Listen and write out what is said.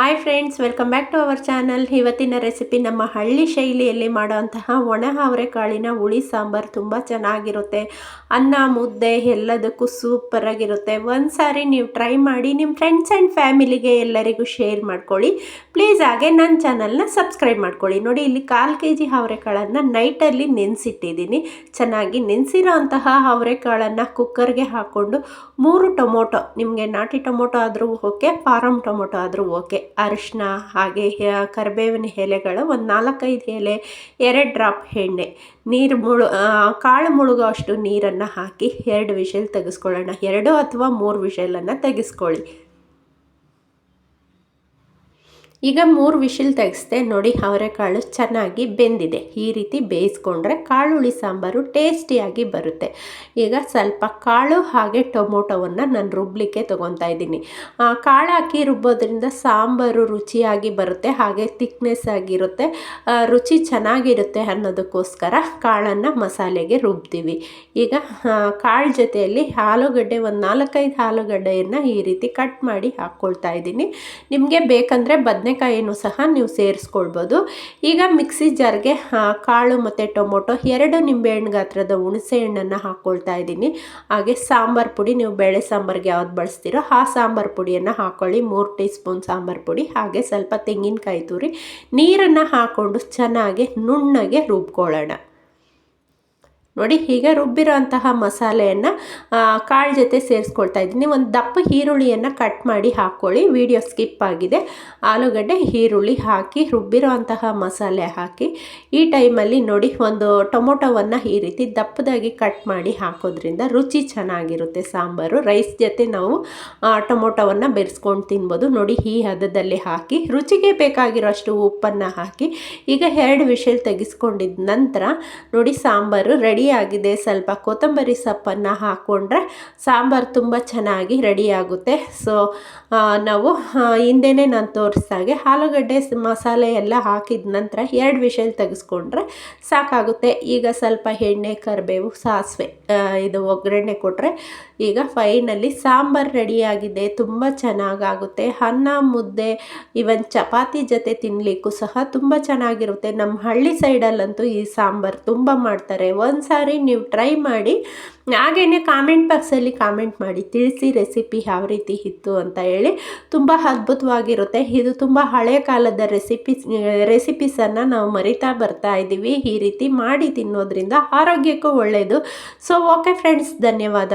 Hi friends welcome back to our channel ಇವತ್ತಿನ recipe ನಮ್ಮ ಹಳ್ಳಿ ಶೈಲಿಯಲ್ಲಿ ಮಾಡುವಂತಹ ಒಣ ಅವರೆಕಾಳಿನ ಹುಳಿ ಸಾಂಬಾರು ತುಂಬ ಚೆನ್ನಾಗಿರುತ್ತೆ. ಅನ್ನ, ಮುದ್ದೆ ಎಲ್ಲದಕ್ಕೂ ಸೂಪರಾಗಿರುತ್ತೆ ಒಂದು ಸಾರಿ ನೀವು ಟ್ರೈ ಮಾಡಿ ನಿಮ್ಮ ಫ್ರೆಂಡ್ಸ್ ಆ್ಯಂಡ್ ಫ್ಯಾಮಿಲಿಗೆ ಎಲ್ಲರಿಗೂ ಶೇರ್ ಮಾಡ್ಕೊಳ್ಳಿ. ಪ್ಲೀಸ್ ಹಾಗೆ ನನ್ನ ಚಾನಲ್ನ ಸಬ್ಸ್ಕ್ರೈಬ್ ಮಾಡ್ಕೊಳ್ಳಿ. ನೋಡಿ, ಇಲ್ಲಿ ಕಾಲು ಕೆ ಜಿ ಅವರೆಕಾಳನ್ನು ನೈಟಲ್ಲಿ ನೆನೆಸಿಟ್ಟಿದ್ದೀನಿ. ಚೆನ್ನಾಗಿ ನೆನೆಸಿರೋ ಅಂತಹ ಅವರೆಕಾಳನ್ನು ಕುಕ್ಕರ್ಗೆ ಹಾಕ್ಕೊಂಡು ಮೂರು ಟೊಮೊಟೊ, ನಿಮಗೆ ನಾಟಿ ಟೊಮೊಟೊ ಆದರೂ ಓಕೆ ಫಾರಮ್ ಟೊಮೊಟೊ ಆದರೂ ಓಕೆ. ಅರಿಶಿನ ಹಾಗೆ ಕರಿಬೇವಿನ ಎಲೆಗಳು ಒಂದು ನಾಲ್ಕೈದು ಎಲೆ, ಎರಡು ಡ್ರಾಪ್ ಎಣ್ಣೆ. ನೀರು ಮುಳು ಕಾಳು ಮುಳುಗೋ ಅಷ್ಟು ನೀರನ್ನು ಹಾಕಿ ಎರಡು ವಿಷಲ್ ತೆಗೆಸ್ಕೊಳ್ಳೋಣ. ಎರಡು ಅಥವಾ ಮೂರು ವಿಷಲನ್ನು ತೆಗೆಸ್ಕೊಳ್ಳಿ. ಈಗ ಮೂರು ವಿಶಿಲ್ ತೆಗೆಸ್ದೆ ನೋಡಿ ಅವರೆಕಾಳು ಚೆನ್ನಾಗಿ ಬೆಂದಿದೆ. ಈ ರೀತಿ ಬೇಯಿಸ್ಕೊಂಡ್ರೆ ಕಾಳುಳಿ ಸಾಂಬಾರು ಟೇಸ್ಟಿಯಾಗಿ ಬರುತ್ತೆ. ಈಗ ಸ್ವಲ್ಪ ಕಾಳು ಹಾಗೆ ಟೊಮೊಟೊವನ್ನು ನಾನು ರುಬ್ಬಲಿಕ್ಕೆ ತೊಗೊತಾ ಇದ್ದೀನಿ. ಕಾಳು ಹಾಕಿ ರುಬ್ಬೋದ್ರಿಂದ ಸಾಂಬಾರು ರುಚಿಯಾಗಿ ಬರುತ್ತೆ, ಹಾಗೆ ತಿಕ್ನೆಸ್ ಆಗಿರುತ್ತೆ ರುಚಿ ಚೆನ್ನಾಗಿರುತ್ತೆ ಅನ್ನೋದಕ್ಕೋಸ್ಕರ ಕಾಳನ್ನು ಮಸಾಲೆಗೆ ರುಬ್ತೀವಿ. ಈಗ ಕಾಳು ಜೊತೆಯಲ್ಲಿ ಆಲೂಗಡ್ಡೆ, ಒಂದು ನಾಲ್ಕೈದು ಆಲೂಗಡ್ಡೆಯನ್ನು ಈ ರೀತಿ ಕಟ್ ಮಾಡಿ ಹಾಕ್ಕೊಳ್ತಾ ಇದ್ದೀನಿ. ನಿಮಗೆ ಬೇಕಂದರೆ ಬದನೆ ಬದನೆಕಾಯಿನೂ ಸಹ ನೀವು ಸೇರಿಸ್ಕೊಳ್ಬೋದು. ಈಗ ಮಿಕ್ಸಿ ಜಾರ್ಗೆ ಕಾಳು ಮತ್ತು ಟೊಮೊಟೊ ಎರಡು ನಿಂಬೆಹಣ್ಣು ಗಾತ್ರದ ಹುಣಸೆ ಹಣ್ಣನ್ನು ಹಾಕ್ಕೊಳ್ತಾ ಇದ್ದೀನಿ. ಹಾಗೆ ಸಾಂಬಾರು ಪುಡಿ ನೀವು ಬೇಳೆ ಸಾಂಬಾರಿಗೆ ಯಾವ್ದು ಬಳಸ್ತೀರೋ ಆ ಸಾಂಬಾರು ಪುಡಿಯನ್ನು ಹಾಕ್ಕೊಳ್ಳಿ ಮೂರು ಟೀ ಸ್ಪೂನ್ ಸಾಂಬಾರು ಪುಡಿ, ಹಾಗೆ ಸ್ವಲ್ಪ ತೆಂಗಿನಕಾಯಿ ತುರಿ, ನೀರನ್ನು ಹಾಕ್ಕೊಂಡು ಚೆನ್ನಾಗಿ ನುಣ್ಣಗೆ ರುಬ್ಕೊಳ್ಳೋಣ. ನೋಡಿ ಹೀಗೆ ರುಬ್ಬಿರೋ ಅಂತಹ ಮಸಾಲೆಯನ್ನು ಕಾಳು ಜೊತೆ ಸೇರಿಸ್ಕೊಳ್ತಾ ಇದ್ದೀನಿ. ಒಂದು ದಪ್ಪ ಈರುಳ್ಳಿಯನ್ನು ಕಟ್ ಮಾಡಿ ಹಾಕ್ಕೊಳ್ಳಿ. ವಿಡಿಯೋ ಸ್ಕಿಪ್ ಆಗಿದೆ. ಆಲೂಗಡ್ಡೆ, ಈರುಳ್ಳಿ ಹಾಕಿ ರುಬ್ಬಿರೋ ಅಂತಹ ಮಸಾಲೆ ಹಾಕಿ, ಈ ಟೈಮಲ್ಲಿ ನೋಡಿ, ಒಂದು ಟೊಮೊಟೊವನ್ನು ಈ ರೀತಿ ದಪ್ಪದಾಗಿ ಕಟ್ ಮಾಡಿ ಹಾಕೋದ್ರಿಂದ ರುಚಿ ಚೆನ್ನಾಗಿರುತ್ತೆ. ಸಾಂಬಾರು, ರೈಸ್ ಜೊತೆ ನಾವು ಟೊಮೊಟೊವನ್ನು ಬೆರೆಸ್ಕೊಂಡು ತಿನ್ಬೋದು. ನೋಡಿ, ಈ ಹದದಲ್ಲಿ ಹಾಕಿ, ರುಚಿಗೆ ಬೇಕಾಗಿರೋಷ್ಟು ಉಪ್ಪನ್ನು ಹಾಕಿ, ಈಗ ಎರಡು ವಿಷಲ್ ತೆಗೆಸ್ಕೊಂಡಿದ್ದ ನಂತರ ನೋಡಿ, ಸಾಂಬಾರು ರೆಡಿ ಆಗಿದೆ ಸ್ವಲ್ಪ ಕೊತ್ತಂಬರಿ ಸೊಪ್ಪನ್ನು ಹಾಕ್ಕೊಂಡ್ರೆ ಸಾಂಬಾರು ತುಂಬ ಚೆನ್ನಾಗಿ ರೆಡಿಯಾಗುತ್ತೆ. ಸೊ ನಾವು ಹಿಂದೆನೇ ನಾನು ತೋರಿಸ್ದಾಗೆ ಆಲೂಗಡ್ಡೆ ಮಸಾಲೆ ಎಲ್ಲ ಹಾಕಿದ ನಂತರ ಎರಡು ವಿಷಲ್ ತೆಗೆಸ್ಕೊಂಡ್ರೆ ಸಾಕಾಗುತ್ತೆ. ಈಗ ಸ್ವಲ್ಪ ಎಣ್ಣೆ, ಕರಿಬೇವು, ಸಾಸಿವೆ ಇದು ಒಗ್ಗರಣೆ ಕೊಟ್ಟರೆ ಈಗ ಫೈನಲ್ಲಿ ಸಾಂಬಾರು ರೆಡಿಯಾಗಿದೆ. ತುಂಬ ಚೆನ್ನಾಗಾಗುತ್ತೆ. ಅನ್ನ, ಮುದ್ದೆ ಇವನ್ ಚಪಾತಿ ಜೊತೆ ತಿನ್ನಲಿಕ್ಕೂ ಸಹ ತುಂಬ ಚೆನ್ನಾಗಿರುತ್ತೆ. ನಮ್ಮ ಹಳ್ಳಿ ಸೈಡಲ್ಲಂತೂ ಈ ಸಾಂಬಾರು ತುಂಬ ಮಾಡ್ತಾರೆ. ಒಂದು ಸಾರಿ ನೀವು ಟ್ರೈ ಮಾಡಿ. ಹಾಗೇ ಕಾಮೆಂಟ್ ಬಾಕ್ಸಲ್ಲಿ ಕಾಮೆಂಟ್ ಮಾಡಿ. ತಿಳಿಸಿ ರೆಸಿಪಿ ಯಾವ ರೀತಿ ಇತ್ತು ಅಂತ ಹೇಳಿ. ತುಂಬ ಅದ್ಭುತವಾಗಿರುತ್ತೆ. ಇದು ತುಂಬ ಹಳೆಯ ಕಾಲದ ರೆಸಿಪೀಸ್ ರೆಸಿಪೀಸನ್ನು ನಾವು ಮರಿತಾ ಬರ್ತಾ ಇದ್ದೀವಿ. ಈ ರೀತಿ ಮಾಡಿ ತಿನ್ನೋದ್ರಿಂದ ಆರೋಗ್ಯಕ್ಕೂ ಒಳ್ಳೆಯದು ಸೊ ಓಕೆ ಫ್ರೆಂಡ್ಸ್ ಧನ್ಯವಾದ.